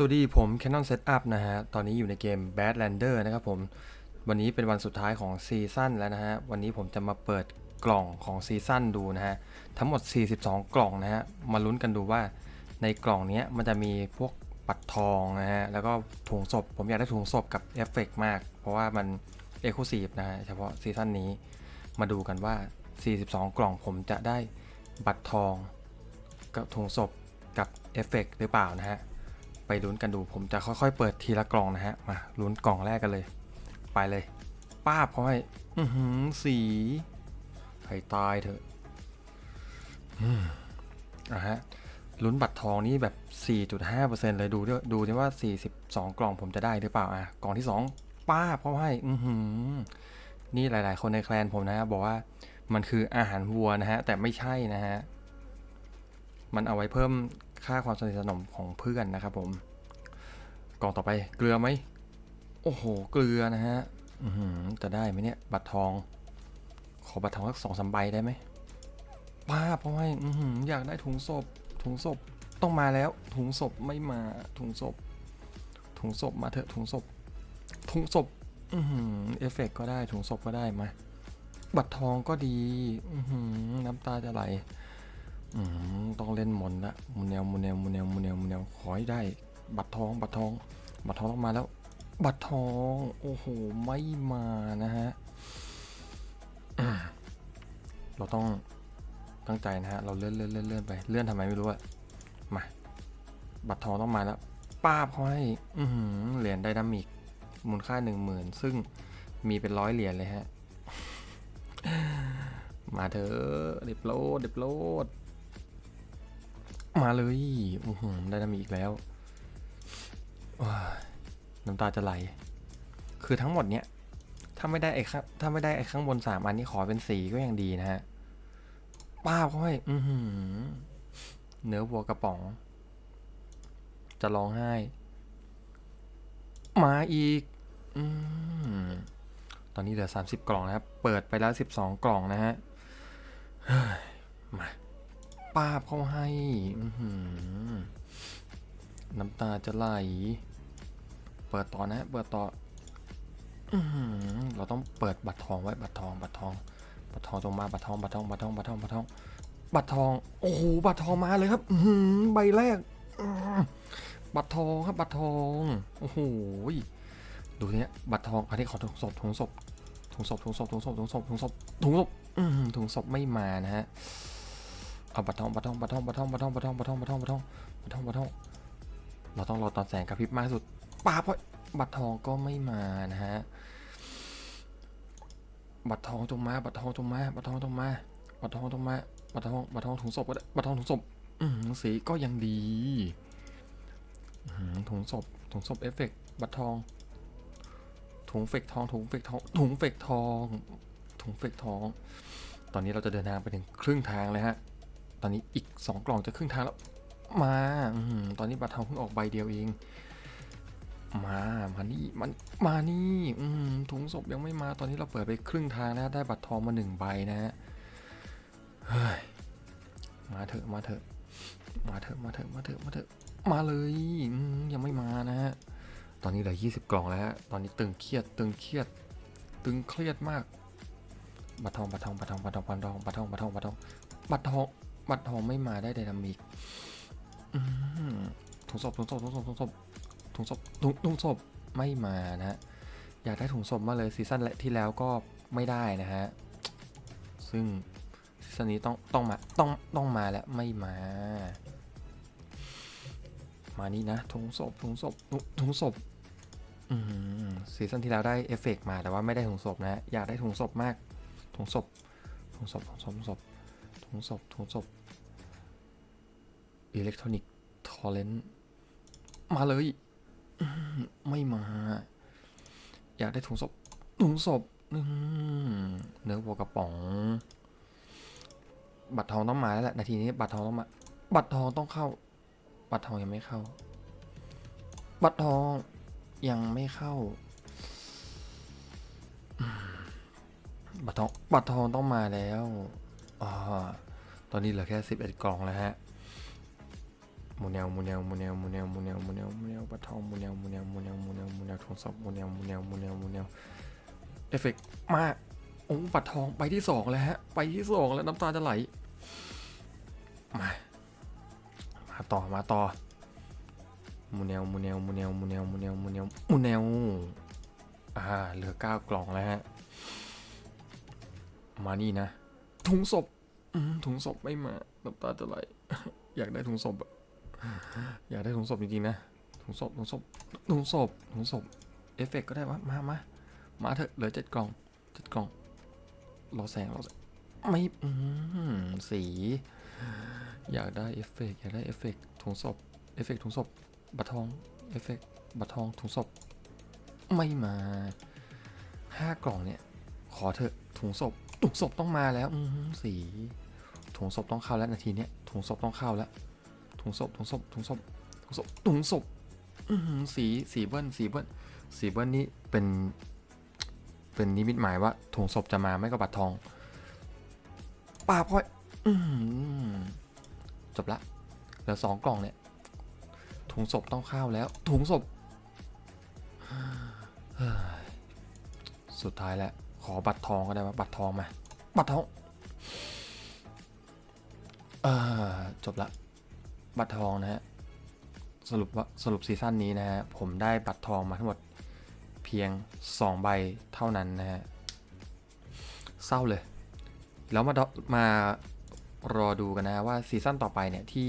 สวัสดีผม Canon Setup นะฮะ ตอนนี้อยู่ในเกม Badlander นะครับผม วันนี้เป็นวันสุดท้ายของซีซั่นแล้วนะฮะ วันนี้ผมจะมาเปิดกล่องของซีซั่นดูนะฮะ ทั้งหมด 42 กล่องนะฮะ มาลุ้นกันดูว่าในกล่องนี้มันจะมีพวกปัดทองนะฮะ แล้วก็ถุงศพ ผมอยากได้ถุงศพกับเอฟเฟกต์มาก เพราะว่ามันเอกลูซีฟนะฮะ เฉพาะซีซั่นนี้ มาดูกันว่า 42 กล่องผมจะได้บัตรทอง กับถุงศพกับเอฟเฟกต์หรือเปล่านะฮะ ไปลุ้นกันดูผมจะค่อยๆ เปิดทีละกล่องนะฮะมาลุ้นกล่องแรกกันเลย ไปเลย ป้าบเขาให้อือหือสีให้ตายเถอะอะฮะลุ้นบัตรทองนี่แบบ 4.5%เลยดูด้วยดูดิว่า 42 กล่องผมจะได้หรือเปล่าอะกล่องที่ 2 ป้าบเขาให้อือหือ นี่หลาย ๆ คนในแคลนผมนะฮะบอกว่ามันคืออาหารวัวนะฮะ แต่ไม่ใช่นะฮะ มันเอาไว้เพิ่ม ค่าความสนิทสนมของเพื่อนนะครับผมกล่องต่อไปเกลือไหมโอ้โห เกลือนะฮะจะได้ไหมเนี่ย บัตรทอง ขอบัตรทองสักสองสามใบได้ไหมป้าเพราะว่าอยากได้ถุงศพ ถุงศพต้องมาแล้ว ถุงศพไม่มา ถุงศพ ถุงศพมาเถอะถุงศพ ถุงศพเอฟเฟกต์ก็ได้ ถุงศพก็ได้มา บัตรทองก็ดีน้ำตาจะไหล ต้องเล่นมนละมูเนลมูเนลมูเนลมูเนลมูเนลขอให้ได้ บัตรทองบัตรทอง บัตรทองต้องมาแล้ว บัตรทองโอ้โหไม่มานะฮะเราต้องตั้งใจนะฮะเราเลื่อนเลื่อนเลื่อนเลื่อนไปเลื่อนทำไมไม่รู้อะมาบัตรทองต้องมาแล้วป้าบเขาให้เหรียญไดนามิกมูลค่าหนึ่งหมื่นซึ่งมีเป็นร้อยเหรียญเลยฮะ มาเถอะเด็บโลดเด็บโลด มาเลยอือหือได้นามีอีกแล้วน้ำตาจะไหล คือทั้งหมดเนี้ยถ้าไม่ได้ไอ้ข้างถ้าไม่ได้ไอ้ข้างบนสามอันนี้ขอเป็นสีก็ยังดีนะฮะป้าบเขาให้อือหือ เนื้อวัวกระป๋อง จะร้องไห้ มาอีกอืมตอนนี้เหลือ30กล่องนะครับ เปิดไปแล้ว12กล่องนะฮะ ปาบเขาให้ น้ำตาจะไหล เปิดต่อนะ เปิดต่อเราต้องเปิดบัตรทองไว้ บัตรทอง บัตรทอง บัตรทองตรงมา บัตรทอง บัตรทอง บัตรทอง บัตรทอง บัตรทอง บัตรทอง โอ้โห บัตรทองมาเลยครับหือใบแรก บัตรทองครับ บัตรทอง โอ้โห ดูเนี้ย บัตรทอง อันนี้ขอถุงศพถุงศพถุงศพถุงศพถุงศพถุงศพถุงศพถุงศพถุงศพไม่มานะฮะ เอาบัตรทองบัตรทองบัตรทองบัตรทองบัตรทองบัตรทองบัตรทองบัตรทองบัตรทองบัตรทองบัตรทองเราต้องรอตอนแสงกระพริบมากสุดป้าเพราะบัตรทองก็ไม่มานะฮะบัตรทองจงมาบัตรทองจงมาบัตรทองจงมาบัตรทองจงมาบัตรทองบัตรทองถุงศพก็ได้บัตรทองถุงศพอืสีก็ยังดีถุงศพถุงศพเอฟเฟกต์บัตรทองถุงเฟกทองถุงเฟกทองถุงเฟกทองถุงเฟกทอง ตอนนี้เราจะเดินทางไปถึงครึ่งทางเลยฮะ ตอนนี้อีกสองกล่องจะครึ่งทางแล้ว มาอตอนนี้บัตรทองเพิ่งออกใบเดียวเอง มามานี่มันมานี่อืถุงศพยังไม่มาตอนนี้เราเปิดไปครึ่งทางนะ ได้บัตรทองมาหนึ่งใบนะฮะเฮ้ยมาเถอะมาเถอะ มาเถอะมาเถอะมาเถอะมาเถอะมาเลยยังไม่มานะฮะตอนนี้เหลือ20 กล่องแล้ว ตอนนี้ตึงเครียด ตึงเครียด ตึงเครียดมาก บัตรทอง บัตรทอง บัตรทอง บัตรทอง บัตรทอง บัตรทอง บัตรทอง บัตรทอง บัตรทอง บัตรทองไม่มาได้ไดนามิกอืมถุงศพถุงศพถุงศพถุงศพถุงศพถุงถุงศพไม่มานะฮะอยากได้ถุงศพมาเลยซีซั่นที่แล้วก็ไม่ได้นะฮะซึ่งซีซั่นนี้ต้องต้องมาต้องต้องมาแล้วไม่มา มานี่นะถุงศพถุงศพถุงศพซีซั่นที่แล้วได้เอฟเฟกต์มาแต่ว่าไม่ได้ถุงศพนะฮะอยากได้ถุงศพมากถุงศพถุงศพถุงศพถุงศพถุงศพถุงศพ อิเล็กทรอนิกส์ทอร์เรนต์มาเลย ไม่มา อยากได้ถุงศพ ถุงศพเนื้อวัวกระป๋อง บัตรทองต้องมาแล้วแหละ นาทีนี้บัตรทองต้องมา บัตรทองต้องเข้า บัตรทองยังไม่เข้า บัตรทองยังไม่เข้า บัตรทอง บัตรทองต้องมาแล้วอตอนนี้เหลือแค่ 11 กล่องแล้วฮะ มูแนวมูแนวมูแนวมูแนวมูแนวมูแนวมูแนวบัตรทองมูแนวมูแนวมูแนวมูแนวมูแนวทงศพมูแนวมูแนวมูแนวมูแนวเอฟเฟกมาโอ้บัตรทองไปที่สองแล้วฮะไปที่สองแล้วน้ำตาจะไหลมามาต่อมาต่อมูแนวมูแนวมูแนวมูแนวมูแนวมูแนวมูแนวอ่าเหลือเก้ากล่องแล้วฮะมานี่นะถุงศพถุงศพไม่มาน้ำตาจะไหลอยากได้ถุงศพอะ อยากได้ถุงศพจริงๆนะถุงศพถุงศพถุงศพถุงศพเอฟเฟกต์ก็ได้วะมามามาเถอะเหลือเจ็ดกล่องเจ็ดกล่องรอแสงรอแสงไม่อืสี อยากได้เอฟเฟกต์อยากได้เอฟเฟกต์ถุงศพเอฟเฟกต์ถุงศพบัตรทองเอฟเฟกต์บัตรทองถุงศพไม่มาห้ากล่องเนี่ย ขอเถอะถุงศพถุงศพต้องมาแล้วอืสีถุงศพต้องเข้าแล้วนาทีเนี้ยถุงศพต้องเข้าแล้ว ถุงศพถุงศพถุงศพถุงศพถุงศพสีสีเบิ้ลสีเบิ้ลสีเบิ้ลนี่เป็น เป็นนิมิตหมายว่าถุงศพจะมาไม่ก็บัตรทองป่าพลอยจบละเหลือสองกล่องเนี่ยถุงศพต้องเข้าแล้ว ถุงศพสุดท้ายแล้ว ขอบัตรทองก็ได้ว่าบัตรทองมา บัตรทอง เออจบละ บัตรทองนะฮะสรุปว่าสรุปซีซั่นนี้นะฮะผมได้บัตรทองมาทั้งหมดเพียง 2 ใบเท่านั้นนะฮะเศร้าเลย แล้วมามารอดูกันนะว่าซีซั่นต่อไปเนี่ยที่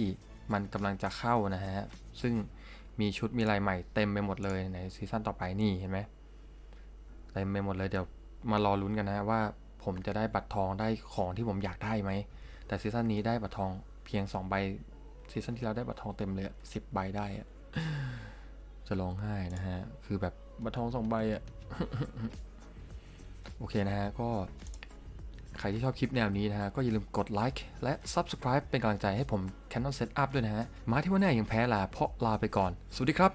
มันกำลังจะเข้านะฮะซึ่งมีชุดมีลายใหม่เต็มไปหมดเลยในซีซั่นต่อไปนี่เห็นไหมเต็มไปหมดเลยเดี๋ยวมารอลุ้นกันนะฮะว่าผมจะได้บัตรทองได้ของที่ผมอยากได้ไหมแต่ซีซั่นนี้ได้บัตรทองเพียง 2 ใบ ซีซั่นที่แล้วได้บัตรทองเต็มเลยสิบใบได้อะจะร้องไห้นะฮะ คือแบบบัตรทองสองใบอะโอเคนะฮะ ก็ใครที่ชอบคลิปแนวนี้นะฮะ ก็อย่าลืมกดไลค์และ Subscribe เป็นกำลังใจให้ผม Canon Setup ด้วยนะฮะ มาที่ว่าแน่ยังแพ้ลาเพราะลาไปก่อน สวัสดีครับ